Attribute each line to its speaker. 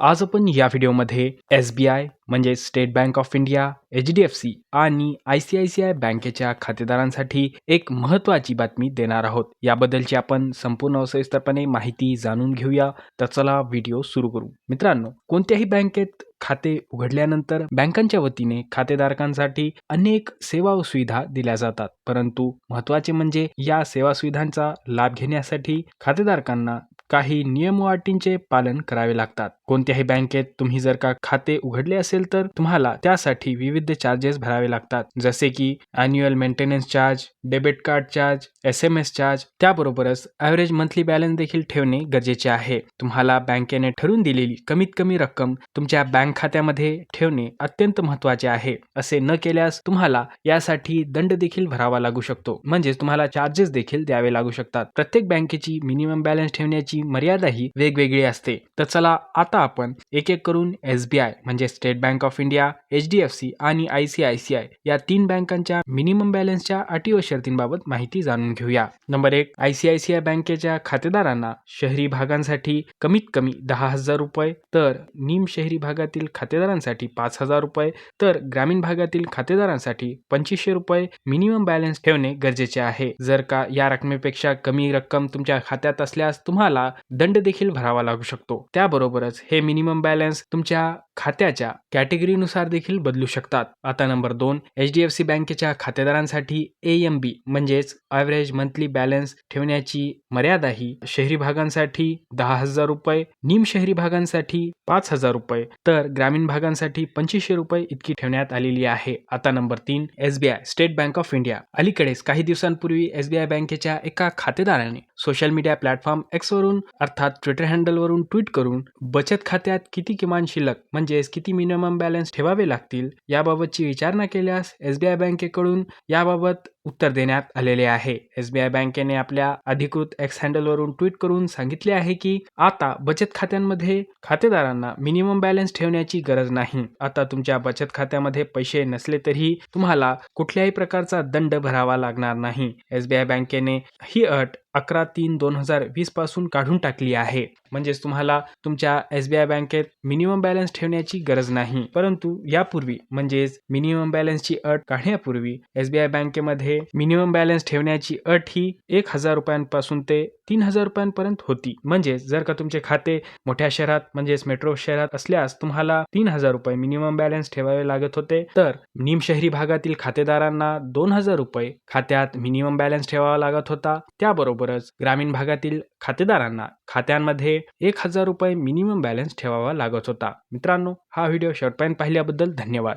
Speaker 1: आज आपण या व्हिडिओमध्ये एस बी आय म्हणजे state bank of India H D F C आणि I C I C I बँकेच्या खातेदारांसाठी एक महत्त्वाची बातमी देणार आहोत. याबद्दलची आपण संपूर्ण सविस्तरपणे माहिती जाणून घेऊया. तर चला व्हिडिओ सुरू करू. मित्रांनो कोणत्याही बँकेत खाते उघडल्यानंतर बँकांच्या वतीने खातेधारकांसाठी अनेक सेवा व सुविधा दिल्या जातात. परंतु महत्त्वाचे म्हणजे या सेवा सुविधांचा लाभ घेण्यासाठी खातेधारकांना काही नियम व अटींचे पालन करावे लागतात. कोणत्याही बँकेत तुम्ही जर का खाते उघडले असेल तर तुम्हाला त्यासाठी विविध चार्जेस भरावे लागतात. जसे की annual maintenance charge debit card charge S M S charge त्याबरोबरच ॲव्हरेज मंथली बॅलन्स देखील ठेवणे गरजेचे आहे. तुम्हाला बँकेने ठरवून दिलेली कमीत कमी रक्कम तुमच्या बँक खात्यामध्ये ठेवणे अत्यंत महत्त्वाचे आहे. असे न केल्यास तुम्हाला यासाठी दंड देखील भरावा लागू शकतो. म्हणजेच तुम्हाला चार्जेस देखील द्यावे लागू शकतात. प्रत्येक बँकेची मिनिमम बॅलन्स ठेवण्याची मर्यादाही वेगवेगळी असते. तर चला आता आपण एक एक करून एस बी आय म्हणजे state bank of India H D F C आणि I C I C I या तीन बँकांच्या मिनिमम बॅलन्सच्या अटी व शर्तींबाबत माहिती जाणून घेऊया. नंबर एक I C I C I बँकेच्या खातेदारांना शहरी भागांसाठी कमीत कमी दहा हजार रुपये तर निम शहरी भागातील खातेदारांसाठी पाच हजार रुपये तर ग्रामीण भागातील खातेदारांसाठी पंचवीसशे रुपये मिनिमम बॅलन्स ठेवणे गरजेचे आहे. जर का या रकमेपेक्षा कमी रक्कम तुमच्या खात्यात असल्यास तुम्हाला दंड देखील भरावा लागू शकतो. त्याबरोबरच हे मिनिमम बॅलन्स तुमच्या खात्याच्या कॅटेगरीनुसार देखील बदलू शकतात. आता नंबर दोन एच डी एफ सी बँकेच्या खातेदारांसाठी ए एम बी म्हणजेच ॲव्हरेज मंथली बॅलन्स ठेवण्याची मर्यादा ही शहरी भागांसाठी दहा हजार रुपये निम शहरी भागांसाठी पाच हजार रुपये तर ग्रामीण भागांसाठी पंचवीसशे रुपये इतकी ठेवण्यात आलेली आहे. आता नंबर तीन S B I state bank of India. अलीकडेच काही दिवसांपूर्वी एस बी आय बँकेच्या एका खातेदाराने सोशल मीडिया प्लॅटफॉर्म एक्स वरून अर्थात ट्विटर हँडलवरून ट्विट करून बचत खात्यात किती किमान शिल्लक म्हणजे म्हणजेच किती मिनिमम बॅलन्स ठेवावे लागतील याबाबतची विचारणा केल्यास एस बी आय बँकेकडून याबाबत उत्तर देण्यात आलेले आहे. एस बी आय बँकेने आपल्या अधिकृत एक्स हँडलवरून ट्विट करून सांगितले आहे की आता बचत खात्यांमध्ये खातेदारांना मिनिमम बॅलन्स ठेवण्याची गरज नाही. आता तुमच्या बचत खात्यामध्ये पैसे नसले तरी तुम्हाला कुठल्याही प्रकारचा दंड भरावा लागणार नाही. एस बी आय बँकेने ही अट अकरा तीन दोन हजार वीसपासून काढून टाकली आहे. म्हणजेच तुम्हाला तुमच्या एस बी आय बँकेत मिनिमम बॅलन्स ठेवण्याची गरज नाही. परंतु यापूर्वी म्हणजेच मिनिमम बॅलन्सची अट काढण्यापूर्वी एस बी आहे. मिनिमम बॅलन्स ठेवण्याची अट ही एक हजार रुपयांपासून ते तीन हजार रुपयांपर्यंत होती. म्हणजेच जर का तुमचे खाते मोठ्या शहरात म्हणजेच मेट्रो शहरात असल्यास तुम्हाला तीन हजार रुपये मिनिमम बॅलन्स ठेवावे लागत होते. तर निमशहरी भागातील खातेदारांना दोन हजार रुपये खात्यात मिनिमम बॅलन्स ठेवावा लागत होता. त्याबरोबरच ग्रामीण भागातील खातेदारांना खात्यांमध्ये एक हजार रुपये मिनिमम बॅलन्स ठेवावा लागत होता. मित्रांनो हा व्हिडिओ शेवटपर्यंत पाहिल्याबद्दल धन्यवाद.